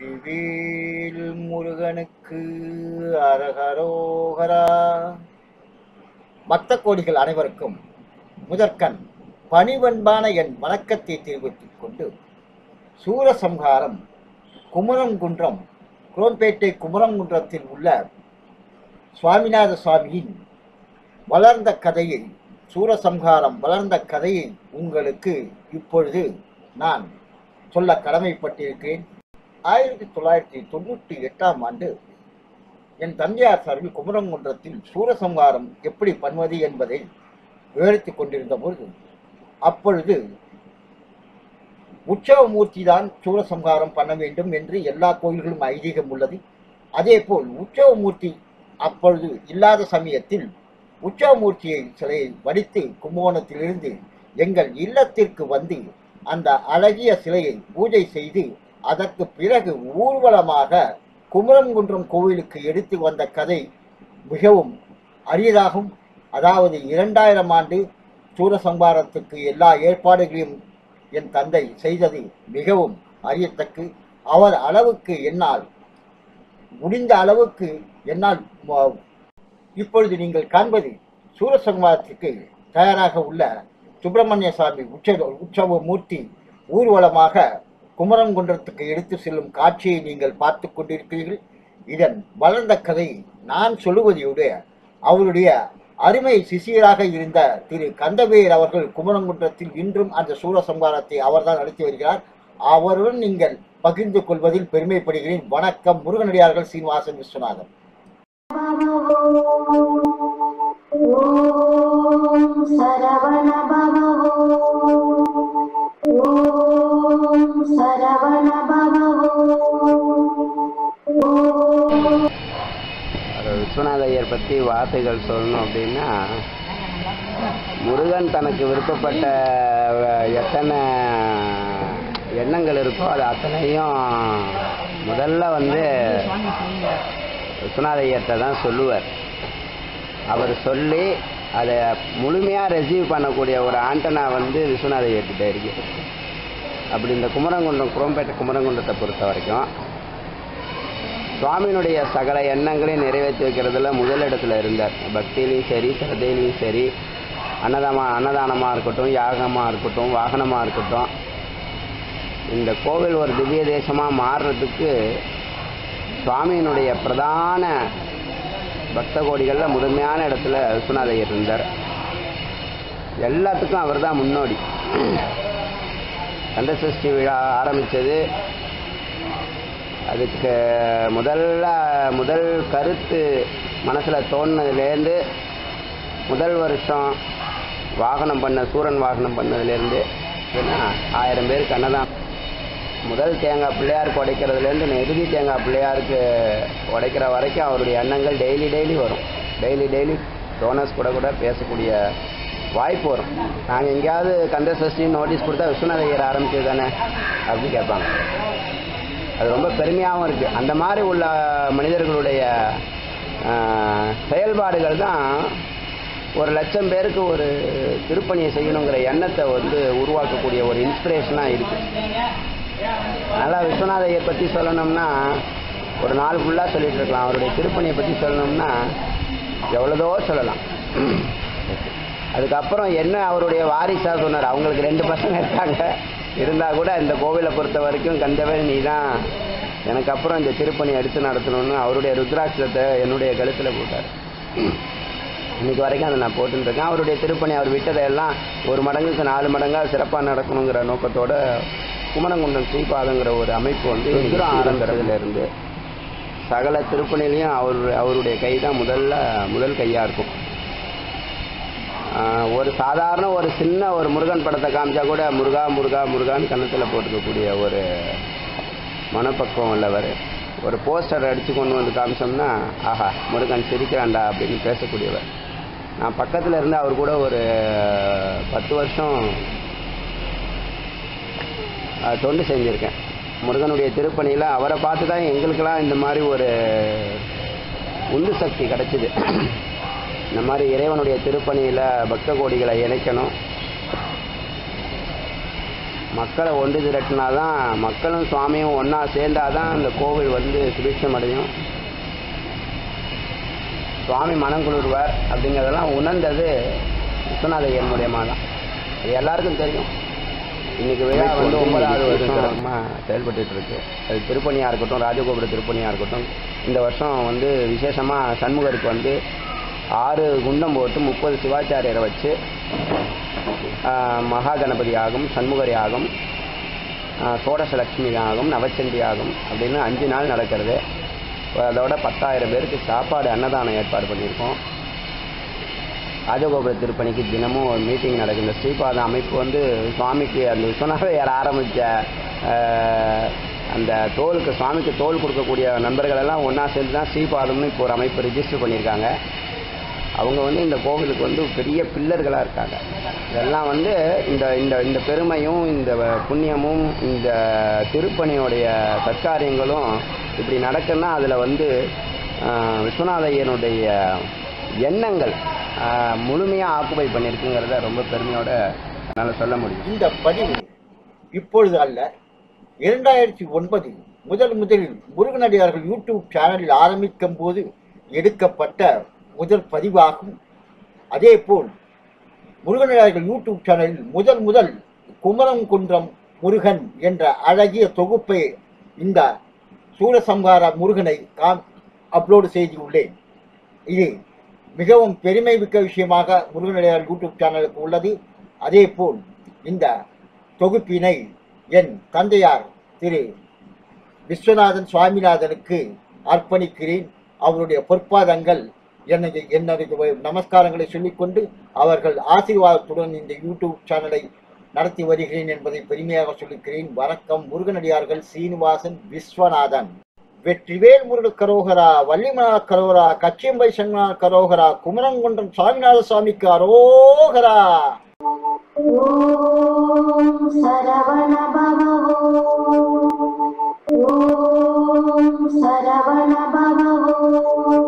வெற்றிவேல் முருகனுக்கு அரகரோகரா. பக்த கோடிகள் அனைவருக்கும் முதற்கண் பணிவன்பான என் வணக்கத்தை தெரிவித்துக் கொண்டு சூரசம்ஹாரம் குமரங்குன்றம் குரோம்பேட்டை குமரங்குன்றத்தில் உள்ள சுவாமிநாத சுவாமியின் வளர்ந்த கதையை சூரசம்ஹாரம் வளர்ந்த கதையை உங்களுக்கு இப்பொழுது நான் சொல்ல கடமைப்பட்டிருக்கிறேன். ஆயிரத்தி தொள்ளாயிரத்தி தொண்ணூற்றி எட்டாம் ஆண்டு என் தந்தையார் சார்பில் குமரங்குன்றத்தில் சூரசம்ஹாரம் எப்படி பண்ணுவது என்பதை விவரித்துக் கொண்டிருந்த பொழுது அப்பொழுது உற்சவமூர்த்தி தான் சூரசம்ஹாரம் பண்ண வேண்டும் என்று எல்லா கோயில்களும் ஐதீகம் உள்ளது. அதேபோல் உற்சவமூர்த்தி அப்பொழுது இல்லாத சமயத்தில் உற்சவமூர்த்தியை சிலையை வடித்து கும்பகோணத்திலிருந்து எங்கள் இல்லத்திற்கு வந்து அந்த அழகிய சிலையை பூஜை செய்து அதற்கு பிறகு ஊர்வலமாக குமரங்குன்றம் கோவிலுக்கு எடுத்து வந்த கதை மிகவும் அரியதாகும். அதாவது இரண்டாயிரம் ஆண்டு சூரசம்பாரத்துக்கு எல்லா ஏற்பாடுகளையும் என் தந்தை செய்தது மிகவும் அறியத்தக்கு அவர் அளவுக்கு என்னால் முடிந்த அளவுக்கு என்னால் இப்பொழுது நீங்கள் காண்பது சூரசம்பாரத்துக்கு தயாராக உள்ள சுப்பிரமணிய சாமி உற்சவ உற்சவ மூர்த்தி ஊர்வலமாக குமரங்குன்றத்துக்கு எடுத்து செல்லும் காட்சியை நீங்கள் பார்த்து கொண்டிருக்கிறீர்கள். இதன் வளர்ந்த கதை நான் சொல்லுவதையோடு அவருடைய அருமை சிசியராக இருந்த திரு கந்தவேர் அவர்கள் குமரங்குன்றத்தில் இன்றும் அந்த சூரசம்ஹாரத்தை அவர்தான் நடத்தி வருகிறார். அவருடன் நீங்கள் பகிர்ந்து கொள்வதில் பெருமைப்படுகிறேன். வணக்கம் முருகனடியார்கள் சீனிவாசன் விஸ்வநாதன். விஸ்வநாத ஐயர் பற்றி வார்த்தைகள் சொல்லணும் அப்படின்னா முருகன் தனக்கு விருப்பப்பட்ட எத்தனை எண்ணங்கள் இருக்கோ அது அத்தனையும் முதல்ல வந்து விஸ்வநாத ஐயர்கிட்ட தான் சொல்லுவார். அவர் சொல்லி அதை முழுமையாக ரெசீவ் பண்ணக்கூடிய ஒரு ஆண்டனா வந்து விஸ்வநாத ஐயர்கிட்ட இருக்கு. அப்படி இந்த குமரங்குன்றம் குரோம்பேட்டை குமரங்குன்றத்தை பொறுத்த வரைக்கும் சுவாமியினுடைய சகல எண்ணங்களையும் நிறைவேற்றி வைக்கிறதுல முதலிடத்துல இருந்தார். பக்தியிலையும் சரி சிரதையிலையும் சரி அன்னதாமா அன்னதானமாக இருக்கட்டும் யாகமாக இருக்கட்டும் வாகனமாக இருக்கட்டும் இந்த கோவில் ஒரு திவ்ய தேசமாக மாறுறதுக்கு சுவாமியினுடைய பிரதான பக்த கோடிகளில் முதன்மையான இடத்துல விஸ்வநாதையர் இருந்தார். எல்லாத்துக்கும் அவர் தான் முன்னோடி. கந்தசஷ்டி விழா ஆரம்பித்தது அதுக்கு முதல்ல முதல் கருத்து மனசில் தோணுனதுலேருந்து முதல் வருஷம் வாகனம் பண்ண சூரன் வாகனம் பண்ணதுலேருந்து ஆயிரம் பேருக்கு அன்னதான் முதல் தேங்காய் பிள்ளையாருக்கு உடைக்கிறதுலேருந்து இறுதி தேங்காய் பிள்ளையாருக்கு உடைக்கிற வரைக்கும் அவருடைய எண்ணங்கள் டெய்லி டெய்லி வரும். டெய்லி டெய்லி டோனர்ஸ் கூட கூட பேசக்கூடிய வாய்ப்பு வரும். நாங்கள் எங்கேயாவது கந்த சஷ்டின்னு நோட்டீஸ் கொடுத்தா விஸ்வநாத ஐயர் ஆரம்பிச்சது தானே? அப்படின்னு கேட்பாங்க. அது ரொம்ப பெருமையாகவும் இருக்குது அந்த மாதிரி உள்ள மனிதர்களுடைய செயல்பாடுகள் தான் ஒரு லட்சம் பேருக்கு ஒரு திருப்பணியை செய்யணுங்கிற எண்ணத்தை வந்து உருவாக்கக்கூடிய ஒரு இன்ஸ்பிரேஷனாக இருக்குது அதனால் விஸ்வநாதையை பற்றி சொல்லணும்னா ஒரு நாள் ஃபுல்லாக சொல்லிட்டு இருக்கலாம். அவருடைய திருப்பணியை பற்றி சொல்லணும்னா எவ்வளோதோ சொல்லலாம். அதுக்கப்புறம் என்ன அவருடைய வாரிசாக சொன்னார்? அவங்களுக்கு ரெண்டு பசங்க இருக்காங்க. இருந்தால் கூட இந்த கோவிலை பொறுத்த வரைக்கும் கந்தவேல் நீ தான் எனக்கு அப்புறம் இந்த திருப்பணி எடுத்து நடத்தணும்னு அவருடைய ருத்ராட்சத்தை என்னுடைய கழுத்தில் போட்டார். இன்னைக்கு வரைக்கும் அதை நான் போட்டுருக்கேன் அவருடைய திருப்பணி அவர் விட்டதையெல்லாம் ஒரு மடங்குக்கு நாலு மடங்காக சிறப்பாக நடக்கணுங்கிற நோக்கத்தோட குமரங்குண்டம் ஸ்ரீபாதங்கிற ஒரு அமைப்பு வந்து ருத்ரம் ஆரம்பிக்கிறதுல சகல திருப்பணிலையும் அவர் அவருடைய கை தான் முதல்ல முதல் கையாக இருக்கும். ஒரு சாதாரண ஒரு சின்ன ஒரு முருகன் படத்தை காமிச்சா கூட முருகா முருகா முருகான்னு கன்னத்தில் போட்டுக்கக்கூடிய ஒரு மனப்பக்குவம் உள்ளவர். ஒரு போஸ்டர் அடித்து கொண்டு வந்து காமிச்சோம்னா ஆஹா முருகன் சிரிக்கிறான்டா அப்படின்னு பேசக்கூடியவர். நான் பக்கத்தில் இருந்து அவர் கூட ஒரு பத்து வருஷம் தொண்டு செஞ்சுருக்கேன். முருகனுடைய திருப்பணியில் அவரை பார்த்து தான் எங்களுக்கெல்லாம் இந்த மாதிரி ஒரு உந்து சக்தி கிடைச்சிது. இந்த மாதிரி இறைவனுடைய திருப்பணியில் பக்த கோடிகளை இணைக்கணும். மக்களை ஒன்று திரட்டினா தான் மக்களும் சுவாமியும் ஒன்றா சேர்ந்தாதான் அந்த கோவில் வந்து சுபிட்சம் அடையும். சுவாமி மனம் குளிர்வார் அப்படிங்கிறதெல்லாம் உணர்ந்தது விஸ்வநாத மூலியமாக தான். அது எல்லாருக்கும் தெரியும். இன்னைக்கு விழா வந்து ஒன்பதாவது வருஷமா. செயல்பட்டுட்டு இருக்கு. அது திருப்பணியாக இருக்கட்டும் ராஜகோபுர திருப்பணியாக இருக்கட்டும் இந்த வருஷம் வந்து விசேஷமாக சண்முகருக்கு வந்து ஆறு குண்டம் போட்டு முப்பது சிவாச்சாரியரை வச்சு மகா கணபதி யாகம் சண்முகர் யாகம் சோடசலட்சுமி ஆகும் யாகம் நவச்சண்டி யாகம் அப்படின்னு அஞ்சு நாள் நடக்கிறது. அதோட பத்தாயிரம் பேருக்கு சாப்பாடு அன்னதானம் ஏற்பாடு பண்ணியிருக்கோம். ராஜகோபுர திருப்பணிக்கு தினமும் ஒரு மீட்டிங் நடக்குது. இந்த ஸ்ரீபாத அமைப்பு வந்து சுவாமிக்கு அந்த விஸ்வநாதையர் ஆரம்பித்த அந்த தோலுக்கு சுவாமிக்கு தோல் கொடுக்கக்கூடிய நண்பர்களெல்லாம் ஒன்றா சேர்ந்து தான் ஸ்ரீபாதம்னு இப்போ ஒரு அமைப்பு ரிஜிஸ்டர் பண்ணியிருக்காங்க. அவங்க வந்து இந்த கோவிலுக்கு வந்து பெரிய பில்லர்களாக இருக்காங்க. இதெல்லாம் வந்து இந்த இந்த இந்த பெருமையும் இந்த புண்ணியமும் இந்த திருப்பணியோடைய சத்காரியங்களும் இப்படி நடக்குன்னா அதில் வந்து விஸ்வநாதையனுடைய எண்ணங்கள் முழுமையாக ஆக்குபை பண்ணியிருக்குங்கிறத ரொம்ப பெருமையோட என்னால் சொல்ல முடியும். இந்த பதிவு இப்பொழுது அல்ல. இரண்டாயிரத்தி ஒன்பதில் முதல் முதலில் முருகனடியார்கள் யூடியூப் சேனலில் ஆரம்பிக்கும் போது எடுக்கப்பட்ட முதல் பதிவாகும். அதேபோல் முருகனடியார்கள் யூடியூப் சேனலில் முதல் முதல் குமரம் குன்றம் முருகன் என்ற அழகிய தொகுப்பை இந்த சூரசம்ஹார முருகனை காம் அப்லோடு செய்துள்ளேன். இது மிகவும் பெருமை மிக்க விஷயமாக முருகனடியார் யூடியூப் சேனலுக்கு உள்ளது. அதேபோல் இந்த தொகுப்பினை என் தந்தையார் திரு விஸ்வநாதன் சுவாமிநாதனுக்கு அர்ப்பணிக்கிறேன். அவருடைய பொற்பாதங்கள் என்னை என்னுடைய நமஸ்காரங்களை சொல்லிக்கொண்டு அவர்கள் ஆசீர்வாதத்துடன் இந்த யூடியூப் சேனலை நடத்தி வருகிறேன் என்பதை பெருமையாக சொல்லிக்கிறேன். வணக்கம் முருகனடியார்கள் சீனிவாசன் விஸ்வநாதன். வெற்றிவேல் முருடு கரோகரா வள்ளிமனார் கரோகரா கச்சியம்பை சங்கனார் கரோகரா குமரங்குன்றம் சுவாமிநாத சுவாமிக்கு அரோகரா. சரவண பவோ